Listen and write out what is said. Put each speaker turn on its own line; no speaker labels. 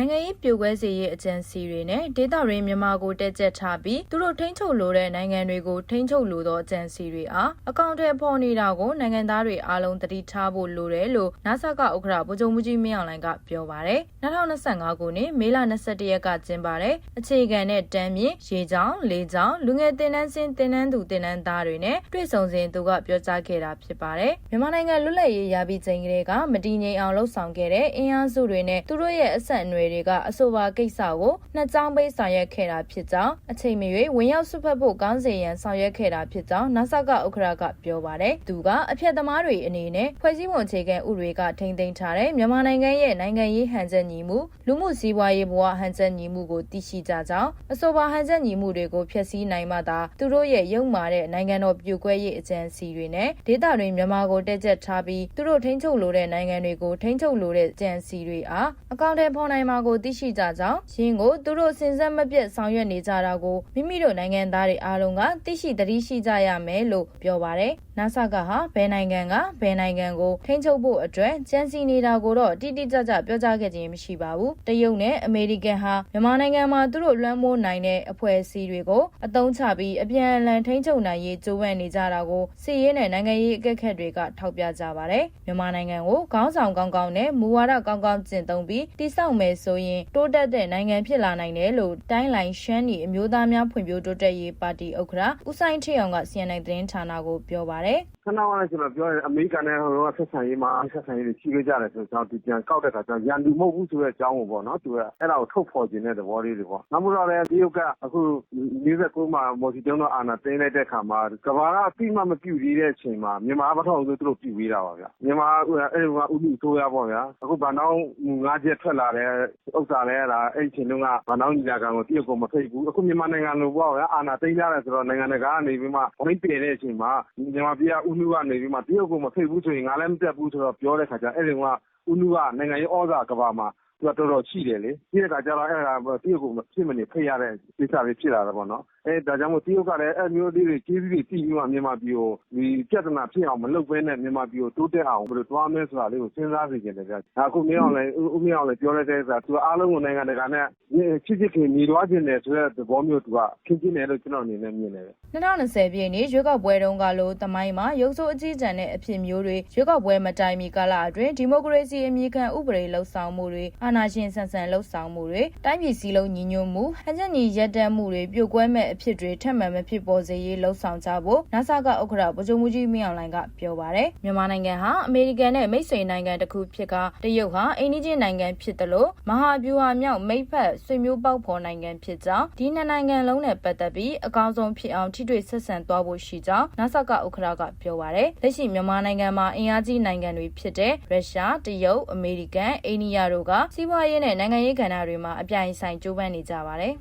နိုင်ငံရေးပြိုကွဲစေရေးအကြံစီတွေနဲ့ဒေသရင်းမြန်မာကိုတက်ကြက်ထားပြီးသူတို့ထိန်းချုပ်လိုတဲ့နိုင်ငံတွေကိုထိန်းချုပ်လိုသောအကြံစီတွေအားအကောင့်ထဲပေါ်နေတာကိုနိုင်ငံသားတွေအားလုံးသတိထားဖို့လိုတယ်လို့နာဆာကဥက္ကဋ္ဌဗိုလ်ချုပ်မှုကြီးမင်းအောင်လှိုင်ကပြောပါတယ်2025ခုနှစ်မေလ21ရက်ကကျင်းပတဲ့အခြေခံနဲ့တမ်းမြင့်ရေချောင်းလေချောင်းလူငယ်တင်နန်းစင်းတင်နန်းသူတင်နန်းသားတွေနဲ့တွေ့ဆုံစဉ်သူကပြောကြားခဲ့တာဖြစ်ပါတယ်မြန်မာနိုင်ငံလွတ်လပ်ရေးရပြီးချိန်ကလေးကမတည်ငြိမ်အောင်လှုပ်ဆောင်ခဲ့တဲ့အင်အားစုတွေနဲ့သူတို့ရဲ့အဆက်အနွယ်တွေက အဆိုပါကိစ္စကို နှစ်ကြောင်းပေးဆောင်ရွက်ခဲ့တာဖြစ်ကြောင်း အချိန်မရွေး ဝင်ရောက်ဆွတ်ဖက်ဖို့ကောင်းစေရန် ဆောင်ရွက်ခဲ့တာဖြစ်ကြောင်းနာဆာကဥက္ကရာကပြောပါတယ် သူက အဖျက်သမားတွေအနေနဲ့ ဖွဲ့စည်းပုံအခြေခံဥပဒေက ထိန်းသိမ်းထားတဲ့ မြန်မာနိုင်ငံရဲ့ နိုင်ငံရေးဟန်ချက်ညီမှု လူမှုစီးပွားရေးဘဝဟန်ချက်ညီမှုကို သိရှိကြကြောင်း အဆိုပါ ဟန်ချက်ညီမှုတွေကို ဖျက်ဆီးနိုင်မှသာ သူတို့ရဲ့ရုံမာတဲ့ နိုင်ငံတော်ပြိုကွဲရေး အကြံစီတွေနဲ့ ဒေသတွင်မြန်မာကိုတက်ကြက်ထားပြီး သူတို့ထိန်းချုပ်လိုတဲ့ နိုင်ငံတွေကို ထိန်းချုပ်လိုတဲ့ကြံစီတွေအား အကောင့်ထဲပေါ်နိုင်မှာကိုသိရှိကြကြောင်းရင်းကိုသူတို့စင်စက်မပြတ်ဆောင်ရွက်နေကြတာကိုမိမိတို့နိုင်ငံသားတွေအားလုံးကသိရှိသတိရှိကြရမယ်လို့ပြောပါတယ်။နာဆာကဟာဘယ်နိုင်ငံကဘယ်နိုင်ငံကိုထိန်းချုပ်ဖို့အတွက်ကြံစီနေတာကိုတော့တိတိကျကျပြောကြားခဲ့ခြင်းမရှိပါဘူး။တရုတ်နဲ့အမေရိကန်ဟာမြန်မာနိုင်ငံမှာသူတို့လွှမ်းမိုးနိုင်တဲ့အဖွဲ့အစည်းတွေကိုအသုံးချပြီးအပြန်အလှန်ထိန်းချုပ်နိုင်ရေးကြိုးပမ်းနေကြတာကိုစီရေးနဲ့နိုင်ငံရေးအကဲခတ်တွေကထောက်ပြကြပါတယ်။မြန်မာနိုင်ငံကိုခေါင်းဆောင်ကောင်းကောင်းနဲ့မူဝါဒကောင်းကောင်းကျင့်သုံးပြီးတိစောက်မယ်ဆိုရင်တိုးတက်တဲ့နိုင်ငံဖြစ်လာနိုင်တယ်လို့တိုင်းလိုင်ရှမ်းနီအမျိုးသားများဖွံ့ဖြိုးတိုးတက်ရေးပါတီဥက္ကဋ္ဌဦးဆိုင်ထေအောင်က CNN သတင်းဌာနကိုပြောပါတယ်
ခဏကလည်းကျွန်တော်ပြောတယ်အမေရိကန်နဲ့ဟိုကဆက်ဆံရေးမှာ ဆက်ဆံရေးတွေကြီးခဲ့ကြတယ်ဆိုတော့ဒီပြန်ကောက်တဲ့အခါကျတော့ ရန်သူမဟုတ်ဘူးဆိုတဲ့အကြောင်းကိုပေါ့နော် သူက အဲ့ဒါကို ထုတ်ဖော်ခြင်းတဲ့ သဘောလေးတွေပေါ့ နောက်မှတော့လည်း တရုတ်က အခု49မှာ မော်စီတုံးတော့အာဏာသိမ်းလိုက်တဲ့အခါမှာကဘာကအတိမမပြုတ်သေးတဲ့အချိန်မှာ မြန်မာပထမဆုံး သူတို့ ပြုတ်ပေးတာပါဗျ မြန်မာအဲ့ဒီကဥပဒေဆိုရပေါ့ဗျာ အခုဗန်နောင်းငါးချက် ထွက်လာတဲ့ဥစ္စာလဲအဲ့ဒါအဲ့ဒီချိန်တုန်းကဗန်နောင်းညီလာခံကိုတရုတ်ကမဖိတ်ဘူးအခုမြန်မာနိုင်ငံလိုပေါ့ဗျာအာဏာသိမ်းကြတယ်ဆိုတော့နိုင်ငံတကာကနေပြီးမှဝိုင်းပယ်တဲ့အချိန်မှာမြန်မာပြည်ကဥနုကနေပြီးမှတရုတ်ကိုမဖိတ်ဘူးဆိုရင်ငါလည်းမတက်ဘူးဆိုတော့ပြောတဲ့ခါကျအဲ့ဒီကဥနုကနိုင်ငံရေးဩဇာကဘာမှာ သူက တော်တော်ရှိတယ်လေဒီကကြတော့ အဲ့ဒါ တရုတ်ကိုဖြစ်မနေဖိတ်ရတဲ့ကိစ္စလေးဖြစ်လာတာပေါ့နော်အဲဒါကြောင့်မို့ တရုတ်ကလည်း အဲ့မျိုးလေးတွေကြီးကြီးကြီးပြီးမှ မြန်မာပြည်ကို ဒီပြဿနာဖြစ်အောင် မလုပ်ဘဲနဲ့ မြန်မာပြည်ကို တိုးတက်အောင် ဘယ်လိုတွားမလဲဆိုတာလေးကို စဉ်းစားစီခြင်းတယ်ဗျ။အခုမင်းအောင်လည်းဦးမင်းအောင်လည်းပြောလိုက်တဲ့အခါသူအားလုံးကို နိုင်ငံတကာနဲ့ ချစ်ချစ်ခင်ညီသွားခြင်းတယ်ဆိုတဲ့ သဘောမျိုး သူက ခင်ချင်းတယ်လို့ ကျွန်တော်အနေနဲ့ မြင်တယ်ဗျ။
2020ပြည့်နှစ်ရွေးကောက်ပွဲတုန်းကလိုတမိုင်းမှာရုပ်စိုးအကြီးကျယ်တဲ့အဖြစ်မျိုးတွေရွေးကောက်ပွဲမတိုင်မီကာလအတွင်းဒီမိုကရေစီအမြင့်ခံဥပဒေလှုပ်ဆောင်မှုတွေအာဏာရှင်ဆန်ဆန်လှုပ်ဆောင်မှုတွေတိုင်းပြည်စည်းလုံးညီညွတ်မှုဟန်ချက်ညီရက်တမ်းမှုတွေပြိုကွဲမဲ့အဖြစ်တွေထက်မှန်မဖြစ်ပေါ်စေရေးလှုပ်ဆောင်ကြဖို့နာဆာကဥက္ကဋ္ဌဗိုလ်ချုပ်မှုကြီးမင်းအောင်လှိုင်ကပြောပါတယ်မြန်မာနိုင်ငံဟာအမေရိကန်နဲ့မိတ်ဆွေနိုင်ငံတစ်ခုဖြစ်ကတရုတ်ဟာအိန္ဒိချင်းနိုင်ငံဖြစ်တယ်လို့မဟာဗျူဟာမြောက်မိတ်ဖက်ဆွေမျိုးပေါက်ဖော်နိုင်ငံဖြစ်ကြောင်းဒီနှစ်နိုင်ငံလုံးနဲ့ပတ်သက်ပြီးအကောင်းဆုံးဖြစ်အောင်ထိတွေ့ဆက်ဆံသွားဖို့ရှိကြောင်းနာဆာကဥက္ကဋ္ဌကပြောပါတယ်လက်ရှိမြန်မာနိုင်ငံမှာအင်အားကြီးနိုင်ငံတွေဖြစ်တဲ့ရုရှားတရုတ်အမေရိကန်အိန္ဒိယတို့ကစီးပွားရေးနဲ့နိုင်ငံရေးကဏ္ဍတွေမှာအပြိုင်ဆိုင်ကြိုးပမ်းနေကြပါတယ်